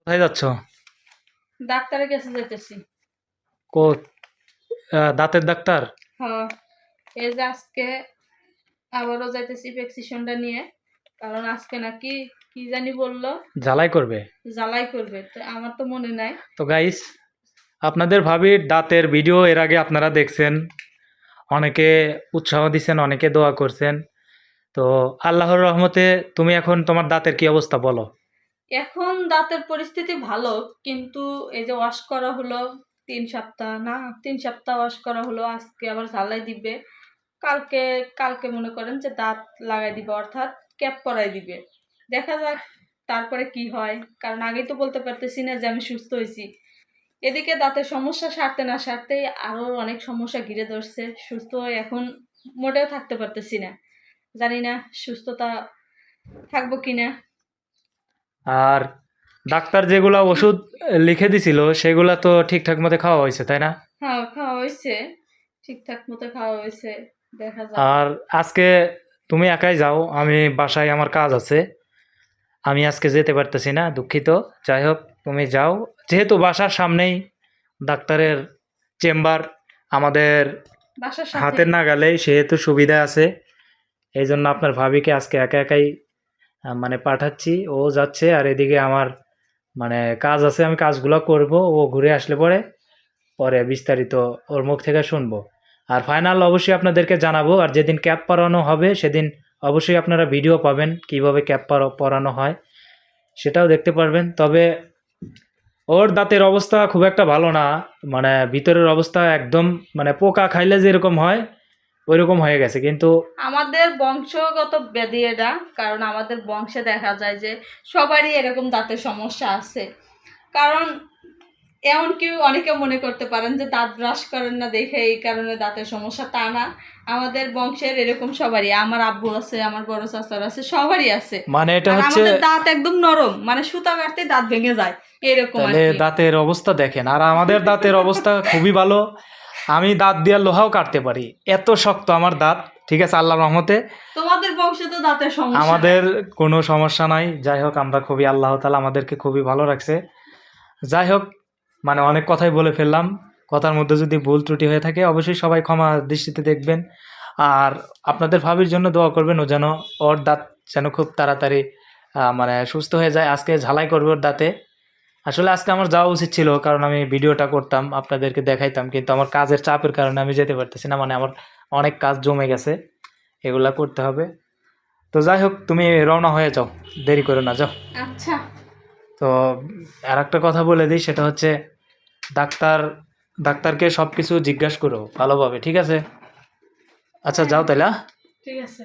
কোথায় যাচ্ছ? ডাক্তারের কাছে যেতেছি কো দাঁতের ডাক্তার? হ্যাঁ এই যে আজকে আবারও যাইতেছি প্রেসক্রিপশনটা নিয়ে কারণ আজকে নাকি কি জানি বলল? জ্বালাই করবে? জ্বালাই করবে তো আমার তো মনে নাই। তো গাইস আপনাদের ভাবির দাঁতের ভিডিও এর আগে আপনারা দেখছেন অনেকে উৎসাহ দিচ্ছেন অনেকে দোয়া করছেন। তো আল্লাহর রহমতে তুমি এখন তোমার দাঁতের কি অবস্থা বলো। এখন দাঁতের পরিস্থিতি ভালো, কিন্তু এই যে ওয়াশ করা হলো, তিন সপ্তাহ, না, তিন সপ্তাহ ওয়াশ করা হলো, আজকে আবার ঝালাই দিবে। কালকে কালকে মনে করেন যে দাঁত লাগাই দিবে, অর্থাৎ ক্যাপ পরাই দিবে। দেখা যাক তারপরে কি হয়, কারণ আগেই তো বলতে পারতেছি না যে আমি সুস্থ হয়েছি। এদিকে দাঁতের সমস্যা সারতে না সারতেই আরও অনেক সমস্যা ঘিরে ধরছে। সুস্থ হয়ে এখন মোটেও থাকতে পারতেছি না। জানি না সুস্থতা থাকব কিনা। আর ডাক্তার যেগুলা ওষুধ লিখে দিছিল সেগুলা তো ঠিকঠাক মতো খাওয়া হয়েছে তাই না? হ্যাঁ খাওয়া হয়েছে। ঠিকঠাক মতো খাওয়া হয়েছে দেখা যাক। আর আজকে তুমি একাই যাও আমি বাসায় আমার কাজ আছে। আমি আজকে যেতে পারতেছি না দুঃখিত। যাই হোক তুমি যাও। যেহেতু বাসার সামনেই ডাক্তারের চেম্বার আমাদের হাতের নাগালেই সেহেতু সুবিধা আছে। এই জন্য আপনার ভাবিকে আজকে একা একাই মানে পাঠাচ্ছি, ও যাচ্ছে আর এদিকে আমার মানে কাজ আছে, আমি কাজগুলো করব, ও ঘুরে আসলে পরে পরে বিস্তারিত ওর মুখ থেকে শুনব। আর ফাইনাল অবশ্যই আপনাদেরকে জানাব, আর যেদিন ক্যাপ পরানো হবে, সেদিন অবশ্যই আপনারা ভিডিও পাবেন, কীভাবে ক্যাপ পরানো হয়, সেটাও দেখতে পারবেন। তবে ওর দাঁতের অবস্থা খুব একটা ভালো না মানে ভিতরের অবস্থা একদম মানে পোকা খাইলে যেরকম হয় ওইরকম হয়ে গেছে কিন্তু আমাদের বংশগত ব্যাধি এটা কারণ আমাদের বংশে দেখা যায় যে সবারই এরকম দাঁতের সমস্যা আছে। কারণ এমনকি অনেকে মনে করতে পারেন যে দাঁত ব্রাশ করেন না দেখে এই কারণে দাঁতের সমস্যা তা না। আমাদের বংশের এরকম সবারই আমার আব্বু আছে আমার বড় চাচার আছে সবারই আছে। মানে এটা হচ্ছে দাঁত একদম নরম মানে সুতা কাটতে দাঁত ভেঙে যায় এরকম। দাঁতের অবস্থা দেখেন। আর আমাদের দাঁতের অবস্থা খুবই ভালো আমি দাঁত দিয়ে লোহাও কাটতে পারি। এত শক্ত আমার দাঁত ঠিক আছে আল্লাহ রহমতে। তোমাদের বংশে তো দাঁতের সমস্যা আমাদের কোনো সমস্যা নাই। যাই হোক আমরা খুবই আল্লাহ তালা আমাদেরকে খুবই ভালো রাখছে। যাই হোক মানে অনেক কথাই বলে ফেললাম। কথার মধ্যে যদি ভুল ত্রুটি হয়ে থাকে অবশ্যই সবাই ক্ষমা দৃষ্টিতে দেখবেন। আর আপনাদের ভাবির জন্য দোয়া করবেন ও যেন ওর দাঁত যেন খুব তাড়াতাড়ি মানে সুস্থ হয়ে যায়। আজকে ঝালাই করবে ওর দাঁতে। আসলে আজকে আমার যাওয়া উচিত ছিল কারণ আমি ভিডিওটা করতাম আপনাদেরকে দেখাইতাম কিন্তু আমার কাজের চাপের কারণে আমি যেতে পারতেছি না মানে আমার অনেক কাজ জমে গেছে এগুলা করতে হবে। তো যাই হোক তুমি রওনা হয়ে যাও দেরি করো না যাও। আচ্ছা। তো আর একটা কথা বলে দিই সেটা হচ্ছে ডাক্তার ডাক্তারকে সব কিছু জিজ্ঞাসা করো ভালোভাবে ঠিক আছে? আচ্ছা যাও তাহলে হ্যাঁ? ঠিক আছে।